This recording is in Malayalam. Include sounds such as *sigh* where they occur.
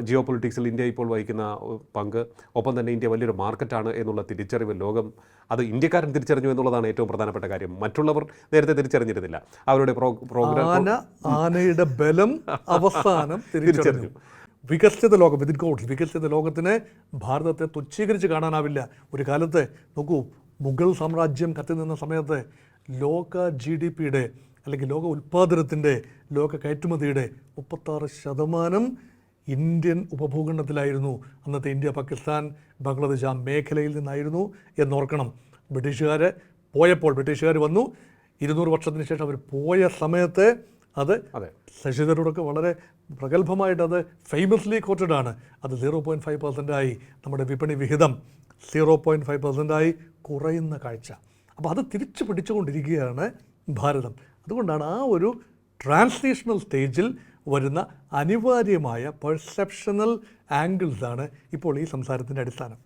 ജിയോ പൊളിറ്റിക്സിൽ ഇന്ത്യ ഇപ്പോൾ വഹിക്കുന്ന പങ്ക് ഒപ്പം തന്നെ ഇന്ത്യ വലിയൊരു മാർക്കറ്റാണ് എന്നുള്ള തിരിച്ചറിവ് ലോകം അത് ഇന്ത്യക്കാരൻ തിരിച്ചറിഞ്ഞു എന്നുള്ളതാണ് ഏറ്റവും പ്രധാനപ്പെട്ട കാര്യം. മറ്റുള്ളവർ നേരത്തെ തിരിച്ചറിഞ്ഞിരുന്നില്ല. അവരുടെ പ്രോഗ്രാം ആന ആനയുടെ ബലം അവസാനം *laughs* തിരിച്ചറിഞ്ഞു. വികസിത ലോകം വിതിൻ കോട്ട് വികസിത ലോകത്തിന് ഭാരതത്തെ തുച്ഛീകരിച്ച് കാണാനാവില്ല. ഒരു കാലത്ത് നോക്കൂ മുഗൾ സാമ്രാജ്യം കത്തി നിന്ന സമയത്ത് ലോക ജി ഡി പിയുടെ അല്ലെങ്കിൽ ലോക ഉൽപ്പാദനത്തിന്റെ ലോക കയറ്റുമതിയുടെ മുപ്പത്താറ് ശതമാനം ഇന്ത്യൻ ഉപഭൂഖണ്ഡത്തിലായിരുന്നു അന്നത്തെ ഇന്ത്യ പാകിസ്ഥാൻ ബംഗ്ലാദേശ് ആ മേഖലയിൽ നിന്നായിരുന്നു എന്നോർക്കണം. ബ്രിട്ടീഷുകാർ പോയപ്പോൾ ബ്രിട്ടീഷുകാർ വന്നു. ഇരുന്നൂറ് വർഷത്തിന് ശേഷം അവർ പോയ സമയത്ത് അത് അതെ. ശശിധരോടൊക്കെ വളരെ പ്രഗത്ഭമായിട്ട് അത് ഫേമസ്ലി കോട്ടഡ് ആണ്. അത് സീറോ പോയിന്റ് ഫൈവ് പെർസെന്റായി നമ്മുടെ വിപണി വിഹിതം സീറോ പോയിന്റ് ഫൈവ് പെർസെന്റായി കുറയുന്ന കാഴ്ച. അപ്പോൾ അത് തിരിച്ചു പിടിച്ചുകൊണ്ടിരിക്കുകയാണ് ഭാരതം. അതുകൊണ്ടാണ് ആ ഒരു ട്രാൻസ്ലേഷണൽ സ്റ്റേജിൽ വരുന്ന അനിവാര്യമായ പെർസെപ്ഷണൽ ആംഗിൾസാണ് ഇപ്പോൾ ഈ സംസാരത്തിന്റെ അടിസ്ഥാനം.